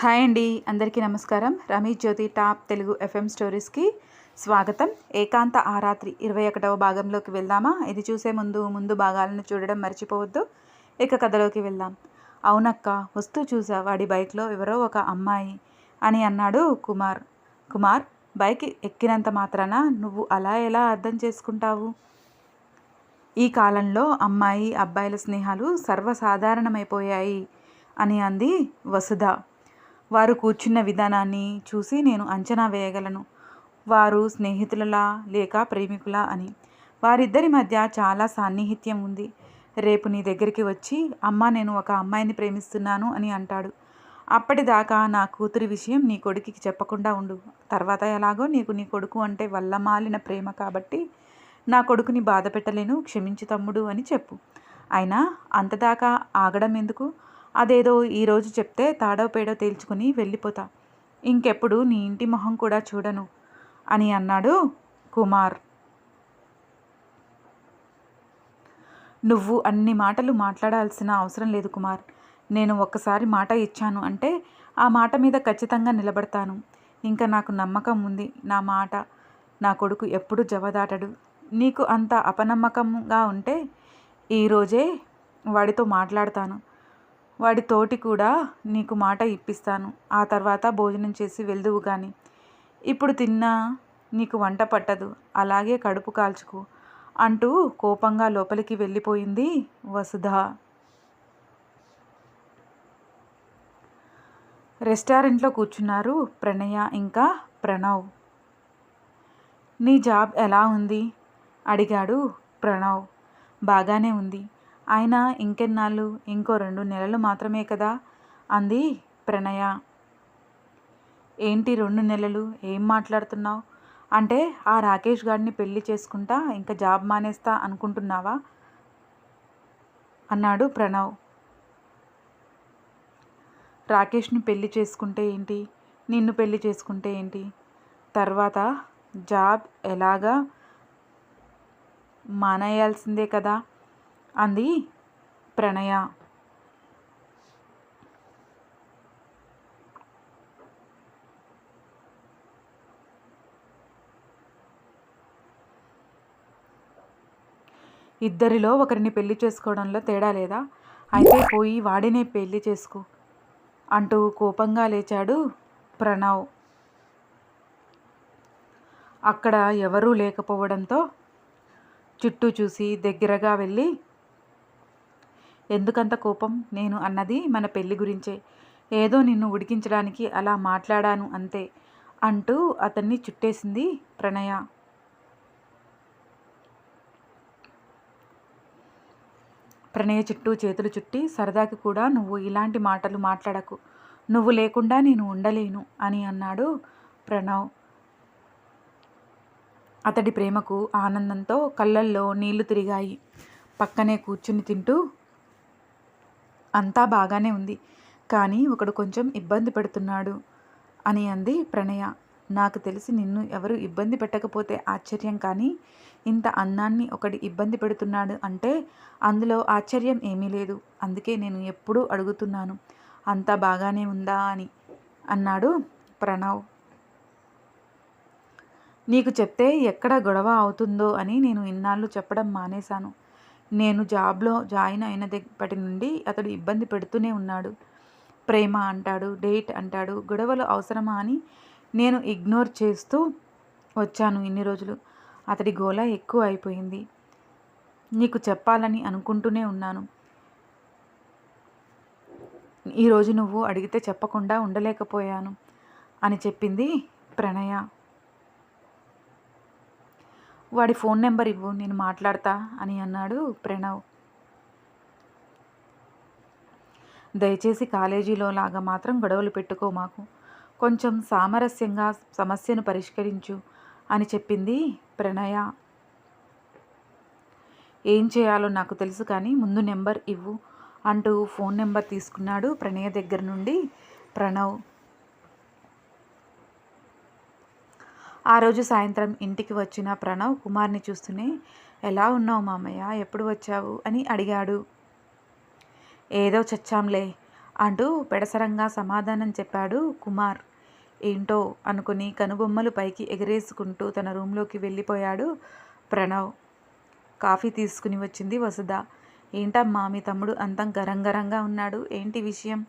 Hi అండి అందరికీ నమస్కారం. రమేష్ జ్యోతి టాప్ తెలుగు ఎఫ్ఎం స్టోరీస్కి స్వాగతం. ఏకాంత ఆ రాత్రి ఇరవై ఒకటవ భాగంలోకి వెళ్దామా? ఇది చూసే ముందు ముందు భాగాలను చూడడం మర్చిపోవద్దు. ఇక కథలోకి వెళ్దాం. అవునక్క వస్తూ చూసా వాడి బైక్లో ఎవరో ఒక అమ్మాయి అని అన్నాడు కుమార్. కుమార్ బైక్ ఎక్కినంత మాత్రాన నువ్వు అలా ఎలా అర్థం చేసుకుంటావు? ఈ కాలంలో అమ్మాయి అబ్బాయిల స్నేహాలు సర్వసాధారణమైపోయాయి అని అంది వసుధ. వారు కూర్చున్న విధానాన్ని చూసి నేను అంచనా వేయగలను. వారు స్నేహితులలా లేక ప్రేమికులా అని. వారిద్దరి మధ్య చాలా సాన్నిహిత్యం ఉంది. రేపు నీ దగ్గరికి వచ్చి అమ్మ నేను ఒక అమ్మాయిని ప్రేమిస్తున్నాను అని అంటాడు. అప్పటిదాకా నా కూతురి విషయం నీ కొడుకుకి చెప్పకుండా ఉండు. తర్వాత ఎలాగో నీకు నీ కొడుకు అంటే వల్లమాలిన ప్రేమ కాబట్టి నా కొడుకుని బాధ పెట్టలేను క్షమించు తమ్ముడు అని చెప్పు. అయినా అంతదాకా ఆగడం ఎందుకు అదేదో ఈరోజు చెప్తే తాడో పేడో తేల్చుకుని వెళ్ళిపోతా. ఇంకెప్పుడు నీ ఇంటి మొహం కూడా చూడను అని అన్నాడు కుమార్. నువ్వు అన్ని మాటలు మాట్లాడాల్సిన అవసరం లేదు కుమార్. నేను ఒక్కసారి మాట ఇచ్చాను అంటే ఆ మాట మీద ఖచ్చితంగా నిలబడతాను. ఇంకా నాకు నమ్మకం ఉంది. నా మాట నా కొడుకు ఎప్పుడు జవదాటడు. నీకు అంత అపనమ్మకంగా ఉంటే ఈరోజే వాడితో మాట్లాడతాను. వాడి తోటి కూడా నీకు మాట ఇప్పిస్తాను. ఆ తర్వాత భోజనం చేసి వెళ్దువు కానీ ఇప్పుడు తిన్నా నీకు వంట పట్టదు. అలాగే కడుపు కాల్చుకో అంటూ కోపంగా లోపలికి వెళ్ళిపోయింది వసుధ. రెస్టారెంట్లో కూర్చున్నారు ప్రణయ ఇంకా ప్రణవ్. నీ జాబ్ ఎలా ఉంది? అడిగాడు ప్రణవ్. బాగానే ఉంది. ఆయన ఇంకెన్నాళ్ళు ఇంకో రెండు నెలలు మాత్రమే కదా? అంది ప్రణయ. ఏంటి రెండు నెలలు? ఏం మాట్లాడుతున్నావు? అంటే ఆ రాకేష్ గారిని పెళ్ళి చేసుకుంటా ఇంకా జాబ్ మానేస్తా అనుకుంటున్నావా? అన్నాడు ప్రణవ్. రాకేష్ని పెళ్ళి చేసుకుంటే ఏంటి? నిన్ను పెళ్ళి చేసుకుంటే ఏంటి? తర్వాత జాబ్ ఎలాగా మానేయాల్సిందే కదా? అంది ప్రణయ. ఇద్దరిలో ఒకరిని పెళ్ళి చేసుకోవడంలో తేడా లేదా? అయితే పోయి వాడినే పెళ్ళి చేసుకో అంటూ కోపంగా లేచాడు ప్రణవ్. అక్కడ ఎవరూ లేకపోవడంతో చుట్టూ చూసి దగ్గరగా వెళ్ళి ఎందుకంత కోపం? నేను అన్నది మన పెళ్ళి గురించే. ఏదో నిన్ను ఉడికించడానికి అలా మాట్లాడాను అంతే అంటూ అతన్ని చుట్టేసింది ప్రణయ. ప్రణయ చుట్టూ చేతులు చుట్టి సరదాకి కూడా నువ్వు ఇలాంటి మాటలు మాట్లాడకు. నువ్వు లేకుండా నేను ఉండలేను అని అన్నాడు ప్రణవ్. అతడి ప్రేమకు ఆనందంతో కళ్ళల్లో నీళ్ళు తిరిగాయి. పక్కనే కూర్చుని తింటూ అంతా బాగానే ఉంది. కానీ ఒకడు కొంచెం ఇబ్బంది పెడుతున్నాడు అని అంది ప్రణయ. నాకు తెలిసి నిన్ను ఎవరు ఇబ్బంది పెట్టకపోతే ఆశ్చర్యం కానీ ఇంత అన్నాన్ని ఒకటి ఇబ్బంది పెడుతున్నాడు అంటే అందులో ఆశ్చర్యం ఏమీ లేదు. అందుకే నేను ఎప్పుడూ అడుగుతున్నాను. అంతా బాగానే ఉందా అని అన్నాడు ప్రణవ్. నీకు చెప్తే ఎక్కడ గొడవ అవుతుందో అని నేను ఇన్నాళ్ళు చెప్పడం మానేశాను. నేను జాబ్లో జాయిన్ అయినప్పటి నుండి అతడు ఇబ్బంది పెడుతూనే ఉన్నాడు. ప్రేమ అంటాడు డేట్ అంటాడు గొడవలు అవసరమా అని నేను ఇగ్నోర్ చేస్తూ వచ్చాను ఇన్ని రోజులు. అతడి గోల ఎక్కువ అయిపోయింది. నీకు చెప్పాలని అనుకుంటూనే ఉన్నాను. ఈరోజు నువ్వు అడిగితే చెప్పకుండా ఉండలేకపోయాను అని చెప్పింది ప్రణయ. వాడి ఫోన్ నెంబర్ ఇవ్వు నేను మాట్లాడతా అని అన్నాడు ప్రణవ్. దయచేసి కాలేజీలో లాగా మాత్రం గొడవలు పెట్టుకో మాకు. కొంచెం సామరస్యంగా సమస్యను పరిష్కరించు అని చెప్పింది ప్రణయ. ఏం చేయాలో నాకు తెలుసు కానీ ముందు నెంబర్ ఇవ్వు అంటూ ఫోన్ నెంబర్ తీసుకున్నాడు ప్రణయ దగ్గర నుండి ప్రణవ్. ఆ రోజు సాయంత్రం ఇంటికి వచ్చిన ప్రణవ్ కుమార్ని చూస్తూనే ఎలా ఉన్నావు మామయ్య? ఎప్పుడు వచ్చావు? అని అడిగాడు. ఏదో చచ్చాంలే అంటూ పెడసరంగా సమాధానం చెప్పాడు కుమార్. ఏంటో? అనుకుని కనుబొమ్మలు పైకి ఎగరేసుకుంటూ తన రూంలోకి వెళ్ళిపోయాడు ప్రణవ్. కాఫీ తీసుకుని వచ్చింది వసుధ. ఏంటమ్మా మీ తమ్ముడు అంతం గరంగరంగా ఉన్నాడు. ఏంటి విషయం?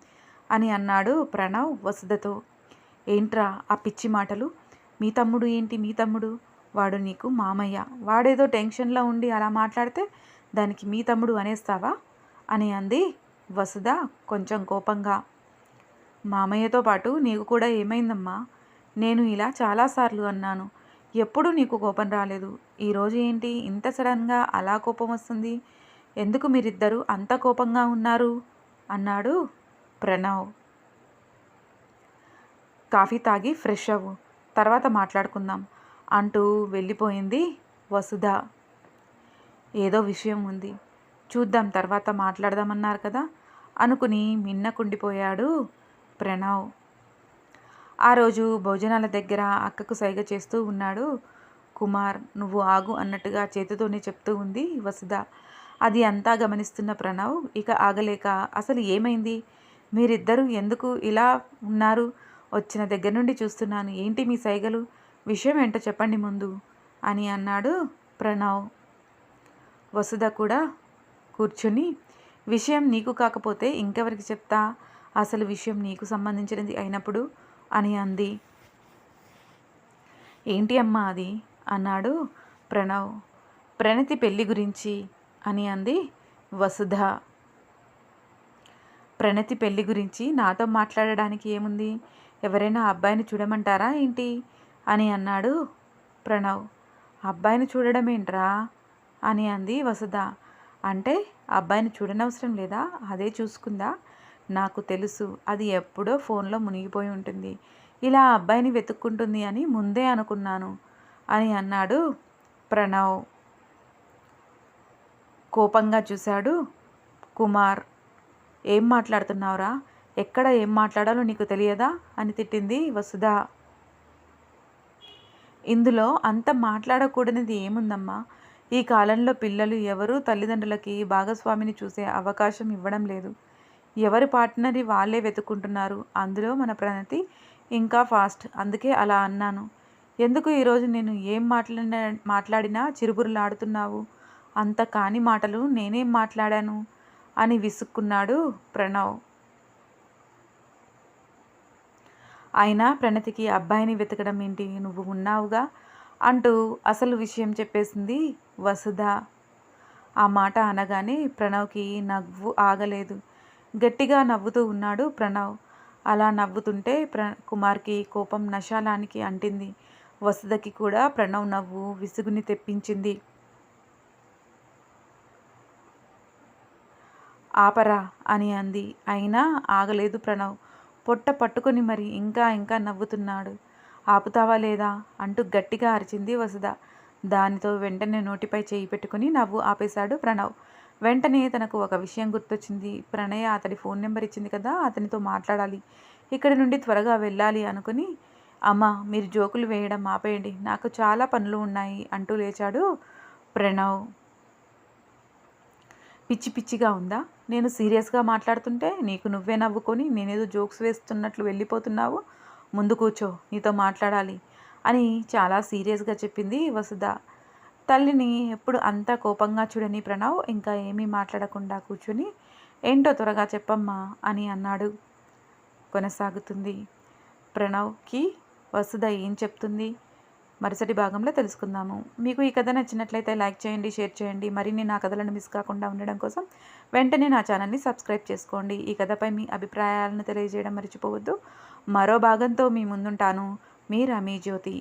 అని అన్నాడు ప్రణవ్ వసుధతో. ఏంట్రా ఆ పిచ్చి మాటలు? మీ తమ్ముడు ఏంటి? మీ తమ్ముడు? వాడు నీకు మామయ్య. వాడేదో టెన్షన్లో ఉండి అలా మాట్లాడితే దానికి మీ తమ్ముడు అనేస్తావా? అని అంది వసుధ కొంచెం కోపంగా. మామయ్యతో పాటు నీకు కూడా ఏమైందమ్మా? నేను ఇలా చాలాసార్లు అన్నాను. ఎప్పుడు నీకు కోపం రాలేదు. ఈరోజు ఏంటి? ఇంత సడన్గా అలా కోపం వస్తుంది? ఎందుకు మీరిద్దరూ అంత కోపంగా ఉన్నారు? అన్నాడు ప్రణవ్. కాఫీ తాగి ఫ్రెష్ అవ్వు. తర్వాత మాట్లాడుకుందాం అంటూ వెళ్ళిపోయింది వసుధ. ఏదో విషయం ఉంది. చూద్దాం తర్వాత మాట్లాడదామన్నారు కదా? అనుకుని మిన్నకుండిపోయాడు ప్రణవ్. ఆ రోజు భోజనాల దగ్గర అక్కకు సైగ చేస్తూ ఉన్నాడు. కుమార్ నువ్వు ఆగు అన్నట్టుగా చేతితోనే చెప్తూ ఉంది వసుధ. అది అంతా గమనిస్తున్న ప్రణవ్ ఇక ఆగలేక అసలు ఏమైంది? మీరిద్దరూ ఎందుకు ఇలా ఉన్నారు? వచ్చిన దగ్గర నుండి చూస్తున్నాను. ఏంటి మీ సైగలు? విషయం ఏంటో చెప్పండి ముందు అని అన్నాడు ప్రణవ్. వసుధ కూడా కూర్చుని విషయం నీకు కాకపోతే ఇంకెవరికి చెప్తా? అసలు విషయం నీకు సంబంధించినది అయినప్పుడు? అని అంది. ఏంటి అమ్మా అది? అన్నాడు ప్రణవ్. ప్రణతి పెళ్ళి గురించి అని అంది వసుధ. ప్రణతి పెళ్ళి గురించి నాతో మాట్లాడడానికి ఏముంది? ఎవరైనా అబ్బాయిని చూడమంటారా ఏంటి? అని అన్నాడు ప్రణవ్. అబ్బాయిని చూడడం ఏంట్రా అని అంది వసుధ. అంటే అబ్బాయిని చూడనవసరం లేదా? అదే చూసుకుందా? నాకు తెలుసు. అది ఎప్పుడో ఫోన్లో మునిగిపోయి ఉంటుంది. ఇలా అబ్బాయిని వెతుక్కుంటుంది అని ముందే అనుకున్నాను అని అన్నాడు ప్రణవ్. కోపంగా చూశాడు కుమార్. ఏం మాట్లాడుతున్నావురా? ఎక్కడ ఏం మాట్లాడాలో నీకు తెలియదా? అని తిట్టింది వసుధ. ఇందులో అంత మాట్లాడకూడనిది ఏముందమ్మా? ఈ కాలంలో పిల్లలు ఎవరూ తల్లిదండ్రులకి భాగస్వామిని చూసే అవకాశం ఇవ్వడం లేదు. ఎవరి పార్ట్నర్ని వాళ్ళే వెతుక్కుంటున్నారు. అందులో మన ప్రణతి ఇంకా ఫాస్ట్. అందుకే అలా అన్నాను. ఎందుకు ఈరోజు నేను ఏం మాట్లాడిన మాట్లాడినా చిరుబురులాడుతున్నావు అంత కాని మాటలు నేనేం మాట్లాడాను? అని విసుక్కున్నాడు ప్రణవ్. అయినా ప్రణతికి అబ్బాయిని వెతకడం ఏంటి? నువ్వు ఉన్నావుగా? అంటూ అసలు విషయం చెప్పేసింది వసుధ. ఆ మాట అనగానే ప్రణవ్కి నవ్వు ఆగలేదు. గట్టిగా నవ్వుతూ ఉన్నాడు ప్రణవ్. అలా నవ్వుతుంటే ప్ర కుమార్కి కోపం నశాలానికి అంటింది. వసుధకి కూడా ప్రణవ్ నవ్వు విసుగుని తెప్పించింది. ఆపరా అని అంది. అయినా ఆగలేదు ప్రణవ్. పొట్ట పట్టుకొని మరి ఇంకా ఇంకా నవ్వుతున్నాడు. ఆపుతావా లేదా? అంటూ గట్టిగా అరిచింది వసుధ. దానితో వెంటనే నోటిపై చేయి పెట్టుకుని నవ్వు ఆపేశాడు ప్రణవ్. వెంటనే తనకు ఒక విషయం గుర్తొచ్చింది. ప్రణయ అతడి ఫోన్ నెంబర్ ఇచ్చింది కదా అతనితో మాట్లాడాలి. ఇక్కడి నుండి త్వరగా వెళ్ళాలి అనుకుని అమ్మ మీరు జోకులు వేయడం ఆపేయండి. నాకు చాలా పనులు ఉన్నాయి అంటూ లేచాడు ప్రణవ్. పిచ్చి పిచ్చిగా ఉందా? నేను సీరియస్గా మాట్లాడుతుంటే నీకు నువ్వే నవ్వుకొని నేనేదో జోక్స్ వేస్తున్నట్లు వెళ్ళిపోతున్నావు. ముందు కూర్చో నీతో మాట్లాడాలి అని చాలా సీరియస్గా చెప్పింది వసుధ. తల్లిని ఎప్పుడు అంత కోపంగా చూడని ప్రణవ్ ఇంకా ఏమీ మాట్లాడకుండా కూర్చుని ఏంటో త్వరగా చెప్పమ్మా అని అన్నాడు. కొనసాగుతుంది ప్రణవ్కి వసుధ ఏం చెప్తుంది? మరుసటి భాగంలో తెలుసుకుందాము. మీకు ఈ కథ నచ్చినట్లయితే లైక్ చేయండి షేర్ చేయండి. మరిన్ని నా కథలను మిస్ కాకుండా ఉండడం కోసం వెంటనే నా ఛానల్ని సబ్స్క్రైబ్ చేసుకోండి. ఈ కథపై మీ అభిప్రాయాలను తెలియజేయడం మర్చిపోవద్దు. మరో భాగంతో మీ ముందుంటాను. మీ రమీ జ్యోతి.